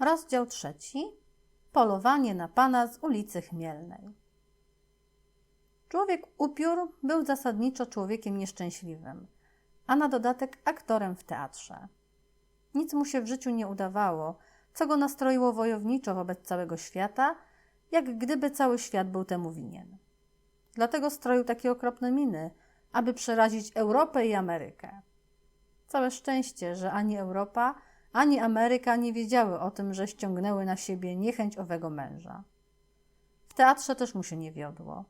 Rozdział trzeci. Polowanie na pana z ulicy Chmielnej. Człowiek upiór był zasadniczo człowiekiem nieszczęśliwym, a na dodatek aktorem w teatrze. Nic mu się w życiu nie udawało, co go nastroiło wojowniczo wobec całego świata, jak gdyby cały świat był temu winien. Dlatego stroił takie okropne miny, aby przerazić Europę i Amerykę. Całe szczęście, że ani Europa, ani Ameryka nie wiedziały o tym, że ściągnęły na siebie niechęć owego męża. W teatrze też mu się nie wiodło.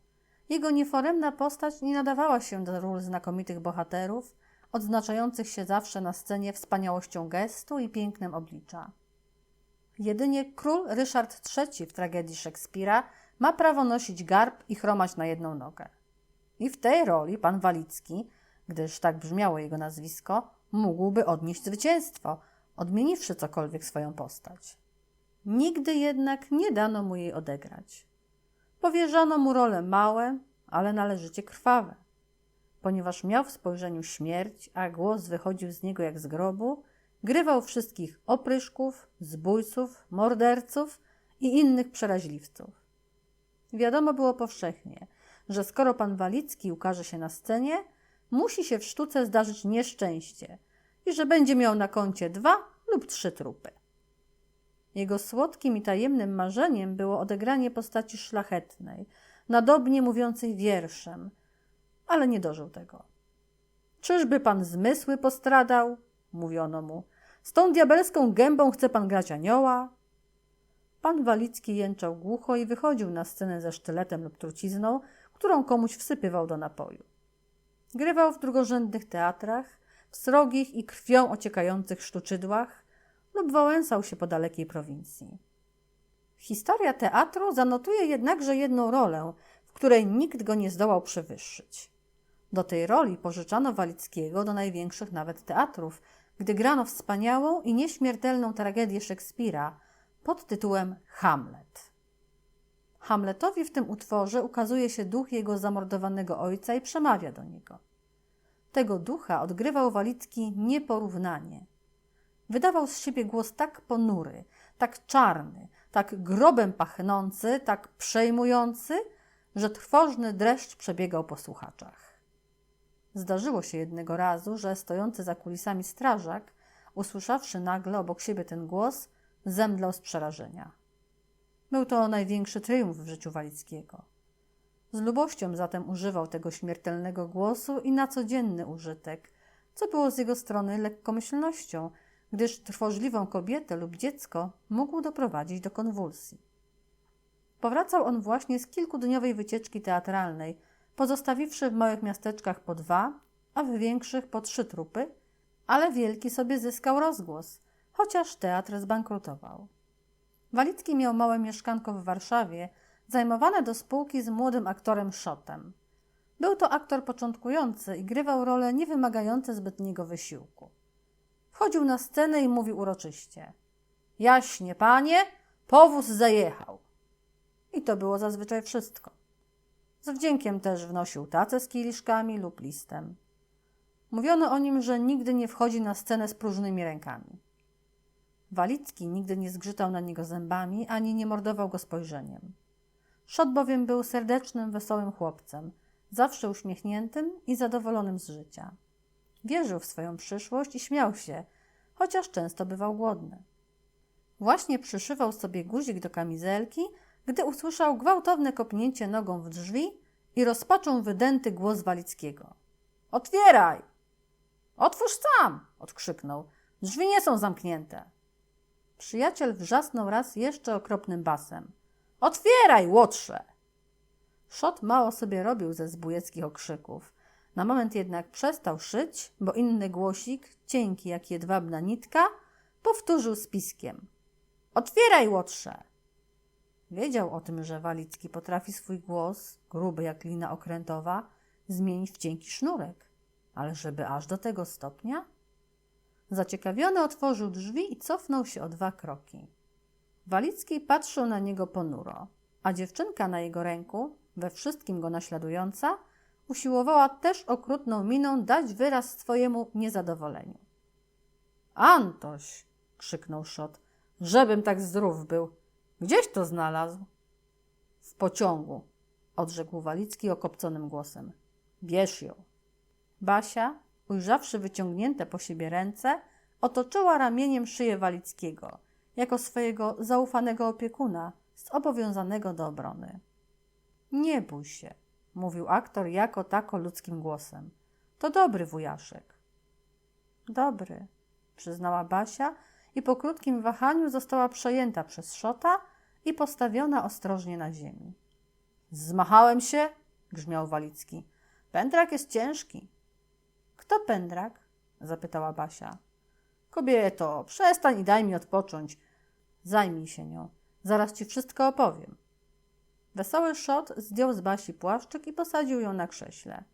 Jego nieforemna postać nie nadawała się do ról znakomitych bohaterów, odznaczających się zawsze na scenie wspaniałością gestu i pięknem oblicza. Jedynie król Ryszard III w tragedii Szekspira ma prawo nosić garb i chromać na jedną nogę. I w tej roli pan Walicki, gdyż tak brzmiało jego nazwisko, mógłby odnieść zwycięstwo, odmieniwszy cokolwiek swoją postać. Nigdy jednak nie dano mu jej odegrać. Powierzono mu role małe, ale należycie krwawe. Ponieważ miał w spojrzeniu śmierć, a głos wychodził z niego jak z grobu, grywał wszystkich opryszków, zbójców, morderców i innych przeraźliwców. Wiadomo było powszechnie, że skoro pan Walicki ukaże się na scenie, musi się w sztuce zdarzyć nieszczęście i że będzie miał na koncie dwa lub trzy trupy. Jego słodkim i tajemnym marzeniem było odegranie postaci szlachetnej, nadobnie mówiącej wierszem, ale nie dożył tego. Czyżby pan zmysły postradał? Mówiono mu. Z tą diabelską gębą chce pan grać anioła? Pan Walicki jęczał głucho i wychodził na scenę ze sztyletem lub trucizną, którą komuś wsypywał do napoju. Grywał w drugorzędnych teatrach, w srogich i krwią ociekających sztuczydłach lub wałęsał się po dalekiej prowincji. Historia teatru zanotuje jednakże jedną rolę, w której nikt go nie zdołał przewyższyć. Do tej roli pożyczano Walickiego do największych nawet teatrów, gdy grano wspaniałą i nieśmiertelną tragedię Szekspira pod tytułem Hamlet. Hamletowi w tym utworze ukazuje się duch jego zamordowanego ojca i przemawia do niego. Tego ducha odgrywał Walicki nieporównanie. Wydawał z siebie głos tak ponury, tak czarny, tak grobem pachnący, tak przejmujący, że trwożny dreszcz przebiegał po słuchaczach. Zdarzyło się jednego razu, że stojący za kulisami strażak, usłyszawszy nagle obok siebie ten głos, zemdlał z przerażenia. Był to największy triumf w życiu Walickiego. Z lubością zatem używał tego śmiertelnego głosu i na codzienny użytek, co było z jego strony lekkomyślnością, gdyż trwożliwą kobietę lub dziecko mógł doprowadzić do konwulsji. Powracał on właśnie z kilkudniowej wycieczki teatralnej, pozostawiwszy w małych miasteczkach po dwa, a w większych po trzy trupy, ale wielki sobie zyskał rozgłos, chociaż teatr zbankrutował. Walicki miał małe mieszkanko w Warszawie, zajmowane do spółki z młodym aktorem Szotem. Był to aktor początkujący i grywał role niewymagające zbytniego wysiłku. Wchodził na scenę i mówił uroczyście: Jaśnie, panie, powóz zajechał. I to było zazwyczaj wszystko. Z wdziękiem też wnosił tacę z kieliszkami lub listem. Mówiono o nim, że nigdy nie wchodzi na scenę z próżnymi rękami. Walicki nigdy nie zgrzytał na niego zębami, ani nie mordował go spojrzeniem. Szot bowiem był serdecznym, wesołym chłopcem, zawsze uśmiechniętym i zadowolonym z życia. Wierzył w swoją przyszłość i śmiał się, chociaż często bywał głodny. Właśnie przyszywał sobie guzik do kamizelki, gdy usłyszał gwałtowne kopnięcie nogą w drzwi i rozpaczą wydęty głos Walickiego. Otwieraj! Otwórz sam! odkrzyknął. Drzwi nie są zamknięte. Przyjaciel wrzasnął raz jeszcze okropnym basem. Otwieraj, łotrze! Szot mało sobie robił ze zbójeckich okrzyków. Na moment jednak przestał szyć, bo inny głosik, cienki jak jedwabna nitka, powtórzył z piskiem. Otwieraj, łotrze! Wiedział o tym, że Walicki potrafi swój głos, gruby jak lina okrętowa, zmienić w cienki sznurek. Ale żeby aż do tego stopnia? Zaciekawiony otworzył drzwi i cofnął się o dwa kroki. Walicki patrzył na niego ponuro, a dziewczynka na jego ręku, we wszystkim go naśladująca, usiłowała też okrutną miną dać wyraz swojemu niezadowoleniu. Antoś! krzyknął Szot. Żebym tak zdrów był. Gdzieś to znalazł? W pociągu, odrzekł Walicki okopconym głosem. Bierz ją. Basia, ujrzawszy wyciągnięte po siebie ręce, otoczyła ramieniem szyję Walickiego, jako swojego zaufanego opiekuna, zobowiązanego do obrony. Nie bój się, mówił aktor jako tako ludzkim głosem. To dobry wujaszek. Dobry, przyznała Basia i po krótkim wahaniu została przejęta przez szota i postawiona ostrożnie na ziemi. Zmachałem się, grzmiał Walicki. Pędrak jest ciężki. Kto pędrak? zapytała Basia. Kobieto, przestań i daj mi odpocząć. Zajmij się nią. Zaraz ci wszystko opowiem. Wesoły szot zdjął z Basi płaszczyk i posadził ją na krześle.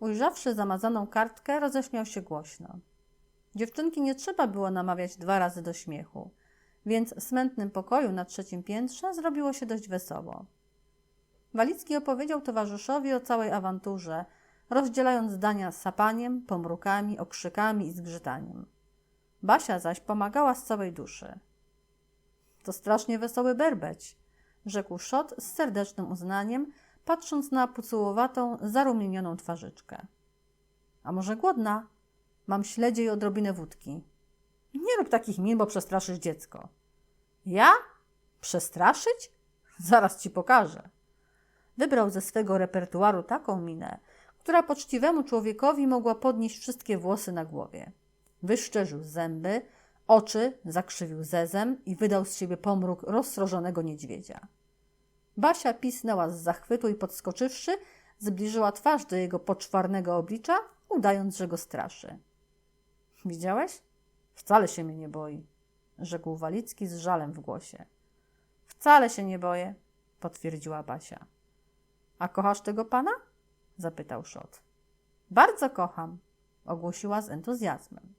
Ujrzawszy zamazaną kartkę, roześmiał się głośno. Dziewczynki nie trzeba było namawiać dwa razy do śmiechu, więc w smętnym pokoju na trzecim piętrze zrobiło się dość wesoło. Walicki opowiedział towarzyszowi o całej awanturze, rozdzielając zdania sapaniem, pomrukami, okrzykami i zgrzytaniem. Basia zaś pomagała z całej duszy. To strasznie wesoły berbeć, rzekł Szot z serdecznym uznaniem, patrząc na pucułowatą, zarumienioną twarzyczkę. A może głodna? Mam śledzie i odrobinę wódki. Nie rób takich min, bo przestraszysz dziecko. Ja? Przestraszyć? Zaraz ci pokażę. Wybrał ze swego repertuaru taką minę, która poczciwemu człowiekowi mogła podnieść wszystkie włosy na głowie. Wyszczerzył zęby, oczy zakrzywił zezem i wydał z siebie pomruk rozsrożonego niedźwiedzia. Basia pisnęła z zachwytu i podskoczywszy, zbliżyła twarz do jego poczwarnego oblicza, udając, że go straszy. Widziałeś? Wcale się mnie nie boi, rzekł Walicki z żalem w głosie. Wcale się nie boję, potwierdziła Basia. A kochasz tego pana? zapytał Szot. Bardzo kocham, ogłosiła z entuzjazmem.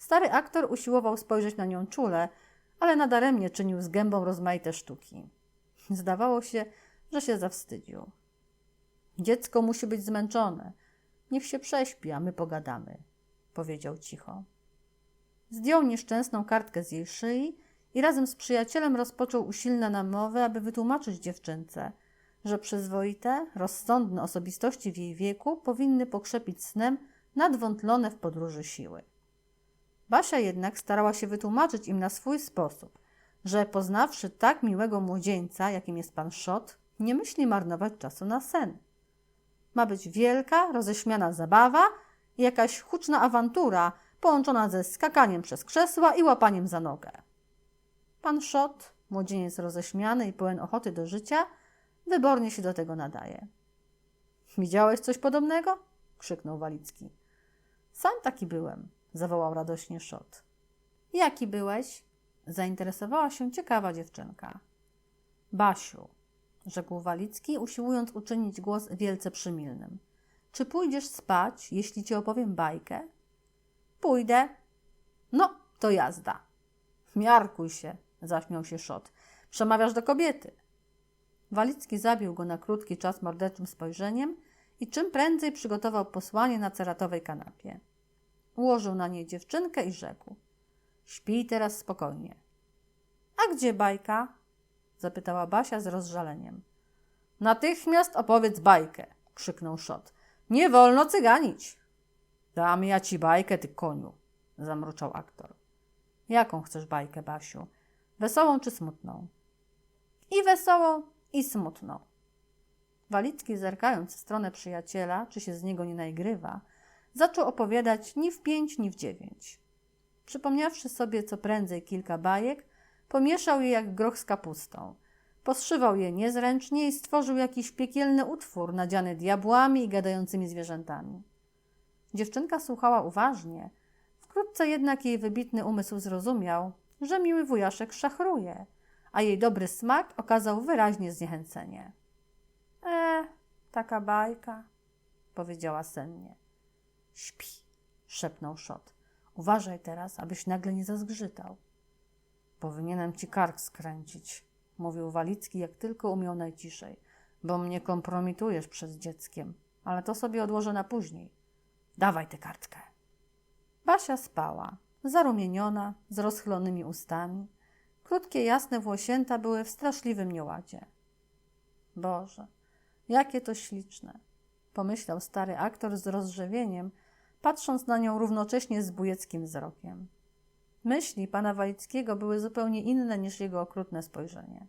Stary aktor usiłował spojrzeć na nią czule, ale nadaremnie czynił z gębą rozmaite sztuki. Zdawało się, że się zawstydził. Dziecko musi być zmęczone. Niech się prześpi, a my pogadamy, powiedział cicho. Zdjął nieszczęsną kartkę z jej szyi i razem z przyjacielem rozpoczął usilne namowę, aby wytłumaczyć dziewczynce, że przyzwoite, rozsądne osobistości w jej wieku powinny pokrzepić snem nadwątlone w podróży siły. Basia jednak starała się wytłumaczyć im na swój sposób, że poznawszy tak miłego młodzieńca, jakim jest pan Szot, nie myśli marnować czasu na sen. Ma być wielka, roześmiana zabawa i jakaś huczna awantura połączona ze skakaniem przez krzesła i łapaniem za nogę. Pan Szot, młodzieniec roześmiany i pełen ochoty do życia, wybornie się do tego nadaje. Widziałeś coś podobnego? krzyknął Walicki. Sam taki byłem, zawołał radośnie Szot. Jaki byłeś? Zainteresowała się ciekawa dziewczynka. Basiu, rzekł Walicki, usiłując uczynić głos wielce przymilnym. Czy pójdziesz spać, jeśli ci opowiem bajkę? Pójdę. No, to jazda. Miarkuj się, zaśmiał się Szot. Przemawiasz do kobiety. Walicki zabił go na krótki czas morderczym spojrzeniem i czym prędzej przygotował posłanie na ceratowej kanapie. Ułożył na niej dziewczynkę i rzekł: Śpij teraz spokojnie. A gdzie bajka? zapytała Basia z rozżaleniem. Natychmiast opowiedz bajkę, krzyknął Szot. Nie wolno cyganić. Dam ja ci bajkę, ty koniu, zamruczał aktor. Jaką chcesz bajkę, Basiu? Wesołą czy smutną? I wesołą, i smutną. Walicki, zerkając w stronę przyjaciela, czy się z niego nie najgrywa, zaczął opowiadać ni w pięć, ni w dziewięć. Przypomniawszy sobie co prędzej kilka bajek, pomieszał je jak groch z kapustą. Poszywał je niezręcznie i stworzył jakiś piekielny utwór nadziany diabłami i gadającymi zwierzętami. Dziewczynka słuchała uważnie. Wkrótce jednak jej wybitny umysł zrozumiał, że miły wujaszek szachruje, a jej dobry smak okazał wyraźnie zniechęcenie. E, taka bajka, powiedziała sennie. Śpi, szepnął Szot. Uważaj teraz, abyś nagle nie zazgrzytał. Powinienem ci kark skręcić, mówił Walicki, jak tylko umiał najciszej, bo mnie kompromitujesz przed dzieckiem, ale to sobie odłożę na później. Dawaj tę kartkę. Basia spała, zarumieniona, z rozchylonymi ustami, Krótkie, jasne włosięta były w straszliwym nieładzie. Boże, jakie to śliczne, pomyślał stary aktor z rozrzewieniem, patrząc na nią równocześnie z bujeckim wzrokiem. Myśli pana Walickiego były zupełnie inne niż jego okrutne spojrzenie.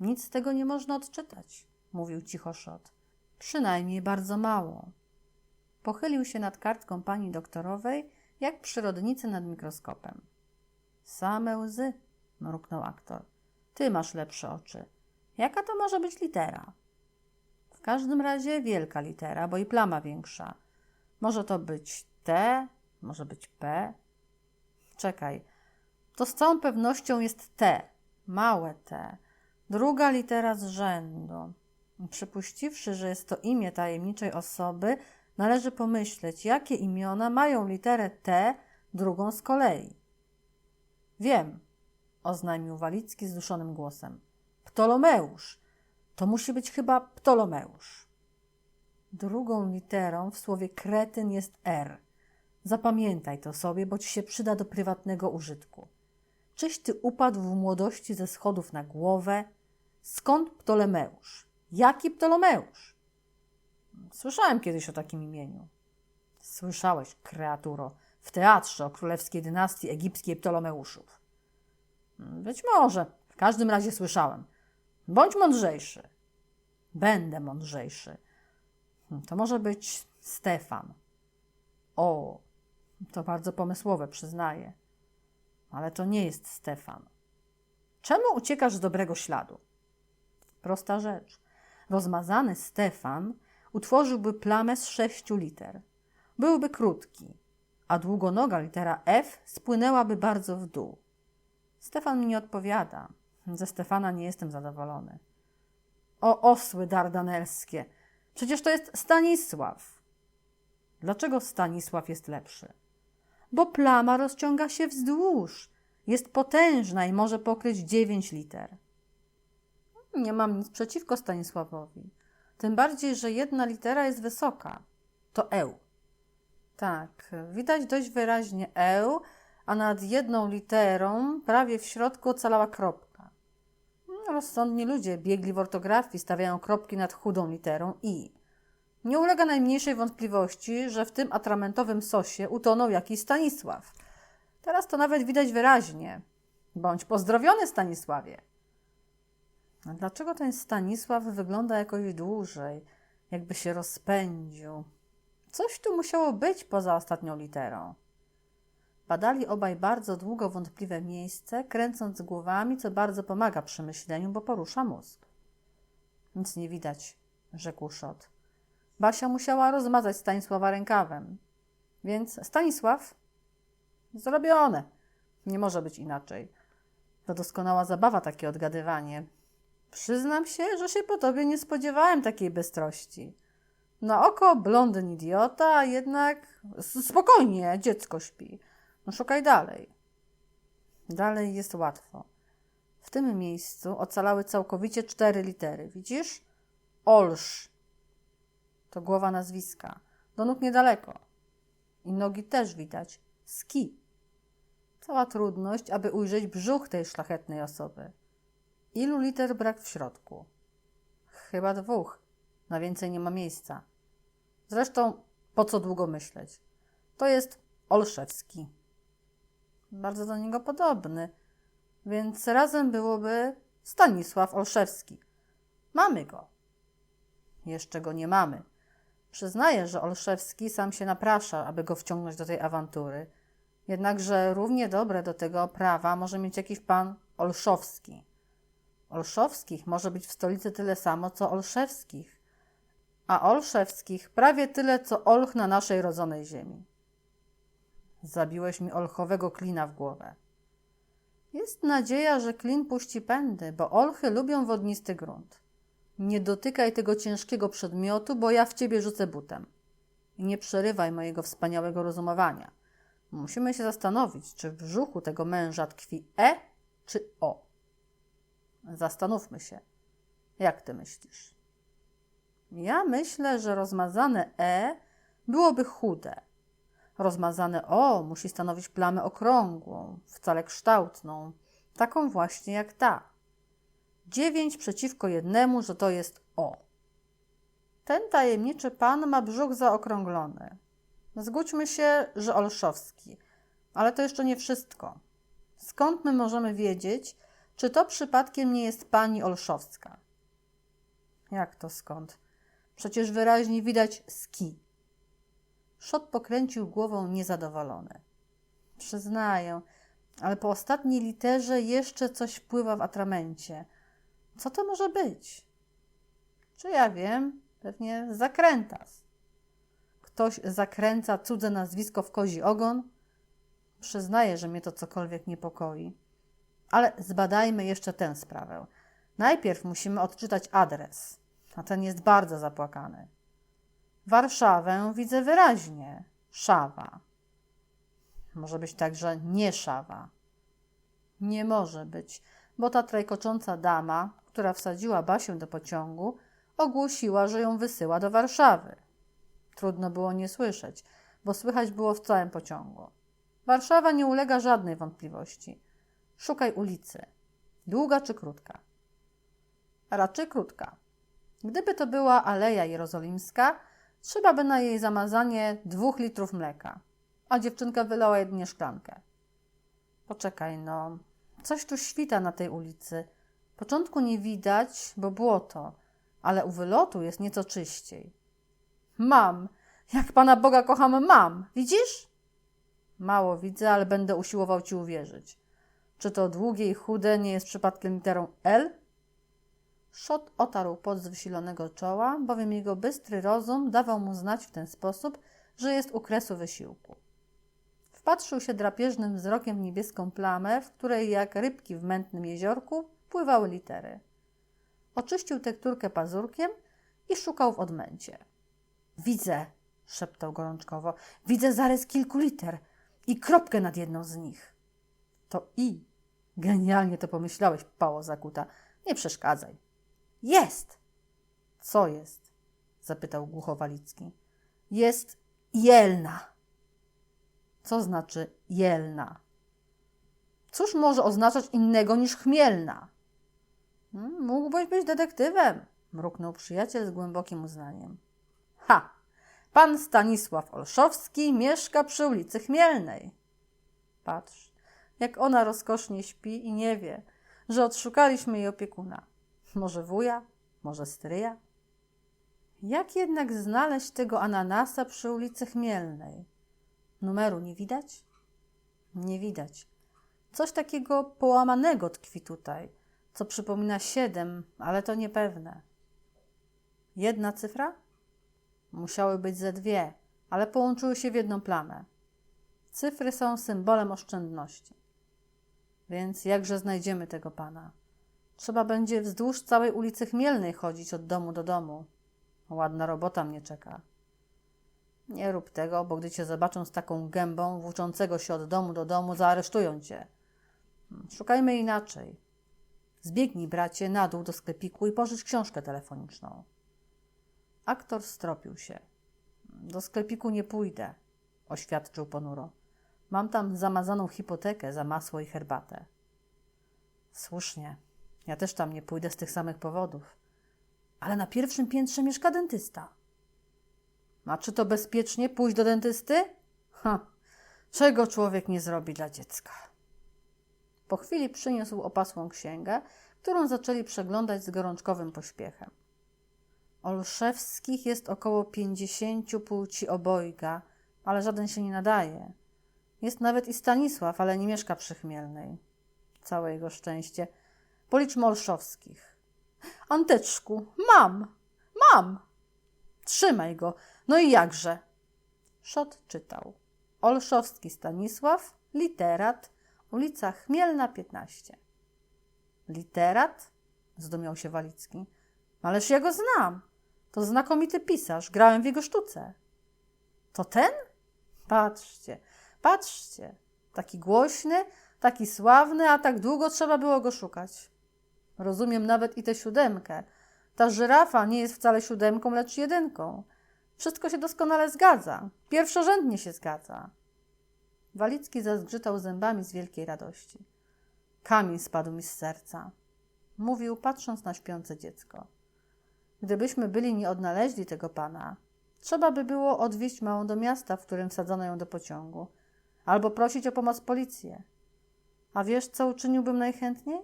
Nic z tego nie można odczytać, mówił cicho Szot. Przynajmniej bardzo mało. Pochylił się nad kartką pani doktorowej, jak przyrodnicy nad mikroskopem. Same łzy, mruknął aktor. Ty masz lepsze oczy. Jaka to może być litera? W każdym razie wielka litera, bo i plama większa. Może to być T, może być P. Czekaj, to z całą pewnością jest T, małe T, druga litera z rzędu. Przypuściwszy, że jest to imię tajemniczej osoby, należy pomyśleć, jakie imiona mają literę T, drugą z kolei. Wiem, oznajmił Walicki zduszonym głosem. Ptolomeusz. To musi być chyba Ptolomeusz. Drugą literą w słowie kretyn jest R. Zapamiętaj to sobie, bo ci się przyda do prywatnego użytku. Czyś ty upadł w młodości ze schodów na głowę? Skąd Ptolemeusz? Jaki Ptolomeusz? Słyszałem kiedyś o takim imieniu. Słyszałeś, kreaturo, w teatrze o królewskiej dynastii egipskiej Ptolomeuszów. Być może, w każdym razie słyszałem. Bądź mądrzejszy. Będę mądrzejszy. To może być Stefan. O, to bardzo pomysłowe, przyznaję. Ale to nie jest Stefan. Czemu uciekasz z dobrego śladu? Prosta rzecz. Rozmazany Stefan utworzyłby plamę z sześciu liter. Byłby krótki, a długonoga litera F spłynęłaby bardzo w dół. Stefan mi nie odpowiada. Ze Stefana nie jestem zadowolony. O osły dardanelskie! Przecież to jest Stanisław. Dlaczego Stanisław jest lepszy? Bo plama rozciąga się wzdłuż. Jest potężna i może pokryć dziewięć liter. Nie mam nic przeciwko Stanisławowi. Tym bardziej, że jedna litera jest wysoka. To eł. Tak, widać dość wyraźnie eł, a nad jedną literą prawie w środku ocalała kropka. Rozsądni ludzie biegli w ortografii, stawiają kropki nad chudą literą i. Nie ulega najmniejszej wątpliwości, że w tym atramentowym sosie utonął jakiś Stanisław. Teraz to nawet widać wyraźnie. Bądź pozdrowiony, Stanisławie. A dlaczego ten Stanisław wygląda jakoś dłużej, jakby się rozpędził? Coś tu musiało być poza ostatnią literą. Badali obaj bardzo długo wątpliwe miejsce, kręcąc głowami, co bardzo pomaga przy myśleniu, bo porusza mózg. Nic nie widać, rzekł Szot. Basia musiała rozmazać Stanisława rękawem. Więc Stanisław? Zrobione. Nie może być inaczej. To doskonała zabawa, takie odgadywanie. Przyznam się, że się po tobie nie spodziewałem takiej bystrości. Na oko blondyn idiota, a jednak spokojnie, dziecko śpi. No szukaj dalej. Dalej jest łatwo. W tym miejscu ocalały całkowicie cztery litery. Widzisz? Olsz. To głowa nazwiska. Do nóg niedaleko. I nogi też widać. Ski. Cała trudność, aby ujrzeć brzuch tej szlachetnej osoby. Ilu liter brak w środku? Chyba dwóch. Na więcej nie ma miejsca. Zresztą, po co długo myśleć? To jest Olszewski. Bardzo do niego podobny, więc razem byłoby Stanisław Olszewski. Mamy go. Jeszcze go nie mamy. Przyznaję, że Olszewski sam się naprasza, aby go wciągnąć do tej awantury. Jednakże równie dobre do tego prawa może mieć jakiś pan Olszowski. Olszowskich może być w stolicy tyle samo, co Olszewskich, a Olszewskich prawie tyle, co Olch na naszej rodzonej ziemi. Zabiłeś mi olchowego klina w głowę. Jest nadzieja, że klin puści pędy, bo olchy lubią wodnisty grunt. Nie dotykaj tego ciężkiego przedmiotu, bo ja w ciebie rzucę butem. Nie przerywaj mojego wspaniałego rozumowania. Musimy się zastanowić, czy w brzuchu tego męża tkwi E czy O. Zastanówmy się. Jak ty myślisz? Ja myślę, że rozmazane E byłoby chude. Rozmazane O musi stanowić plamę okrągłą, wcale kształtną, Taką właśnie jak ta. Dziewięć przeciwko jednemu, że to jest O. Ten tajemniczy pan ma brzuch zaokrąglony. Zgódźmy się, że Olszowski. Ale to jeszcze nie wszystko. Skąd my możemy wiedzieć, czy to przypadkiem nie jest pani Olszowska? Jak to skąd? Przecież wyraźnie widać ski. Szot pokręcił głową niezadowolony. Przyznaję, ale po ostatniej literze jeszcze coś pływa w atramencie. Co to może być? Czy ja wiem? Pewnie zakrętas. Ktoś zakręca cudze nazwisko w kozi ogon? Przyznaję, że mnie to cokolwiek niepokoi. Ale zbadajmy jeszcze tę sprawę. Najpierw musimy odczytać adres, a ten jest bardzo zapłakany. Warszawę widzę wyraźnie. Szawa. Może być także nie szawa. Nie może być, bo ta trajkocząca dama, która wsadziła Basię do pociągu, ogłosiła, że ją wysyła do Warszawy. Trudno było nie słyszeć, bo słychać było w całym pociągu. Warszawa nie ulega żadnej wątpliwości. Szukaj ulicy. Długa czy krótka? Raczej krótka. Gdyby to była Aleja Jerozolimska, trzeba by na jej zamazanie dwóch litrów mleka, a dziewczynka wylała jedynie szklankę. Poczekaj, no, coś tu świta na tej ulicy. Początku nie widać, bo błoto, ale u wylotu jest nieco czyściej. Mam! Jak Pana Boga kocham, mam! Widzisz? Mało widzę, ale będę usiłował Ci uwierzyć. Czy to długie i chude nie jest przypadkiem literą L? Szot otarł pot z wysilonego czoła, bowiem jego bystry rozum dawał mu znać w ten sposób, że jest u kresu wysiłku. Wpatrzył się drapieżnym wzrokiem w niebieską plamę, w której jak rybki w mętnym jeziorku pływały litery. Oczyścił tekturkę pazurkiem i szukał w odmęcie. Widzę, szeptał gorączkowo, widzę zarys kilku liter i kropkę nad jedną z nich. To i. Genialnie to pomyślałeś, pało zakuta. Nie przeszkadzaj. Jest! Co jest? zapytał głucho Walicki. Jest jelna. Co znaczy jelna? Cóż może oznaczać innego niż chmielna? Hmm, mógłbyś być detektywem, mruknął przyjaciel z głębokim uznaniem. Ha! Pan Stanisław Olszowski mieszka przy ulicy Chmielnej. Patrz, jak ona rozkosznie śpi i nie wie, że odszukaliśmy jej opiekuna. Może wuja, może stryja. Jak jednak znaleźć tego ananasa przy ulicy Chmielnej? Numeru nie widać? Nie widać. Coś takiego połamanego tkwi tutaj, co przypomina siedem, ale to niepewne. Jedna cyfra? Musiały być ze dwie, ale połączyły się w jedną plamę. Cyfry są symbolem oszczędności. Więc jakże znajdziemy tego pana? Trzeba będzie wzdłuż całej ulicy Chmielnej chodzić od domu do domu. Ładna robota mnie czeka. Nie rób tego, bo gdy cię zobaczą z taką gębą, włóczącego się od domu do domu, zaaresztują cię. Szukajmy inaczej. Zbiegnij, bracie, na dół do sklepiku i pożycz książkę telefoniczną. Aktor stropił się. Do sklepiku nie pójdę, oświadczył ponuro. Mam tam zamazaną hipotekę za masło i herbatę. Słusznie. Ja też tam nie pójdę z tych samych powodów. Ale na pierwszym piętrze mieszka dentysta. A czy to bezpiecznie pójść do dentysty? Ha, czego człowiek nie zrobi dla dziecka? Po chwili przyniósł opasłą księgę, którą zaczęli przeglądać z gorączkowym pośpiechem. Olszewskich jest około pięćdziesięciu płci obojga, ale żaden się nie nadaje. Jest nawet i Stanisław, ale nie mieszka przy Chmielnej. Całe jego szczęście. Policzmy Olszowskich. Anteczku, mam, mam. Trzymaj go. No i jakże? Szot czytał. Olszowski Stanisław, literat, ulica Chmielna 15. Literat? Zdumiał się Walicki. Ależ ja go znam. To znakomity pisarz. Grałem w jego sztuce. To ten? Patrzcie, patrzcie. Taki głośny, taki sławny, a tak długo trzeba było go szukać. Rozumiem nawet i tę siódemkę. Ta żyrafa nie jest wcale siódemką, lecz jedynką. Wszystko się doskonale zgadza. Pierwszorzędnie się zgadza. Walicki zazgrzytał zębami z wielkiej radości. Kamień spadł mi z serca. Mówił, patrząc na śpiące dziecko. Gdybyśmy byli nie odnaleźli tego pana, trzeba by było odwieźć małą do miasta, w którym wsadzono ją do pociągu, albo prosić o pomoc policję. A wiesz, co uczyniłbym najchętniej?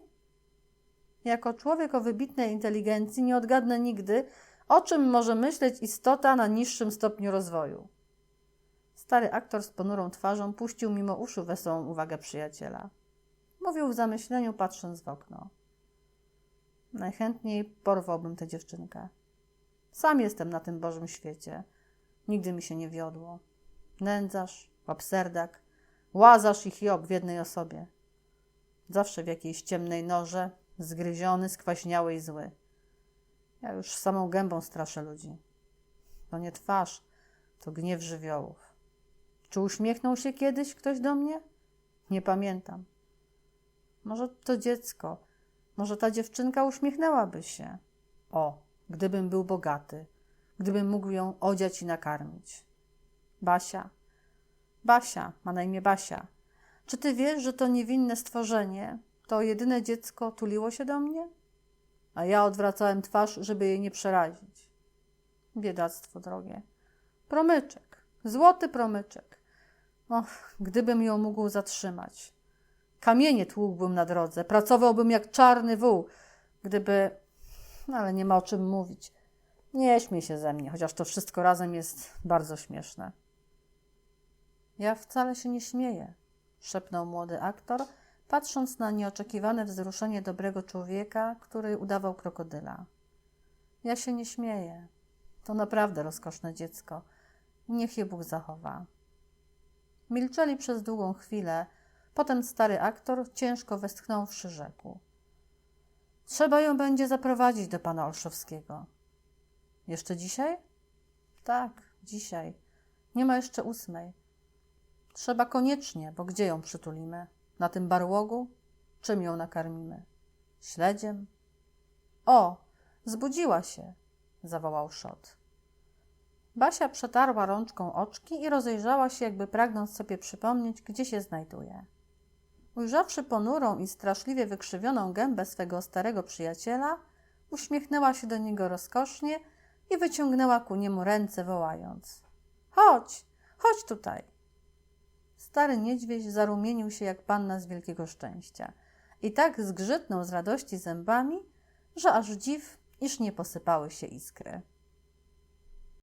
Jako człowiek o wybitnej inteligencji nie odgadnę nigdy, o czym może myśleć istota na niższym stopniu rozwoju. Stary aktor z ponurą twarzą puścił mimo uszu wesołą uwagę przyjaciela. Mówił w zamyśleniu, patrząc w okno. Najchętniej porwałbym tę dziewczynkę. Sam jestem na tym Bożym świecie. Nigdy mi się nie wiodło. Nędzarz, łapserdak, łazarz i Hiob w jednej osobie. Zawsze w jakiejś ciemnej norze, zgryziony, skwaśniały i zły. Ja już samą gębą straszę ludzi. To nie twarz, to gniew żywiołów. Czy uśmiechnął się kiedyś ktoś do mnie? Nie pamiętam. Może to dziecko, może ta dziewczynka uśmiechnęłaby się. O, gdybym był bogaty, gdybym mógł ją odziać i nakarmić. Basia, Basia, ma na imię Basia. Czy ty wiesz, że to niewinne stworzenie, to jedyne dziecko tuliło się do mnie? A ja odwracałem twarz, żeby jej nie przerazić. Biedactwo drogie. Promyczek, złoty promyczek. Och, gdybym ją mógł zatrzymać. Kamienie tłukłbym na drodze, pracowałbym jak czarny wół, gdyby... Ale nie ma o czym mówić. Nie śmiej się ze mnie, chociaż to wszystko razem jest bardzo śmieszne. Ja wcale się nie śmieję, szepnął młody aktor, patrząc na nieoczekiwane wzruszenie dobrego człowieka, który udawał krokodyla. Ja się nie śmieję. To naprawdę rozkoszne dziecko. Niech je Bóg zachowa. Milczeli przez długą chwilę, potem stary aktor, ciężko westchnąwszy, rzekł. Trzeba ją będzie zaprowadzić do pana Olszowskiego. Jeszcze dzisiaj? Tak, dzisiaj. Nie ma jeszcze ósmej. Trzeba koniecznie, bo gdzie ją przytulimy? Na tym barłogu? Czym ją nakarmimy? Śledziem? O, zbudziła się, zawołał Szot. Basia przetarła rączką oczki i rozejrzała się, jakby pragnąc sobie przypomnieć, gdzie się znajduje. Ujrzawszy ponurą i straszliwie wykrzywioną gębę swego starego przyjaciela, uśmiechnęła się do niego rozkosznie i wyciągnęła ku niemu ręce, wołając: Chodź, chodź tutaj. Stary niedźwiedź zarumienił się jak panna z wielkiego szczęścia i tak zgrzytnął z radości zębami, że aż dziw, iż nie posypały się iskry.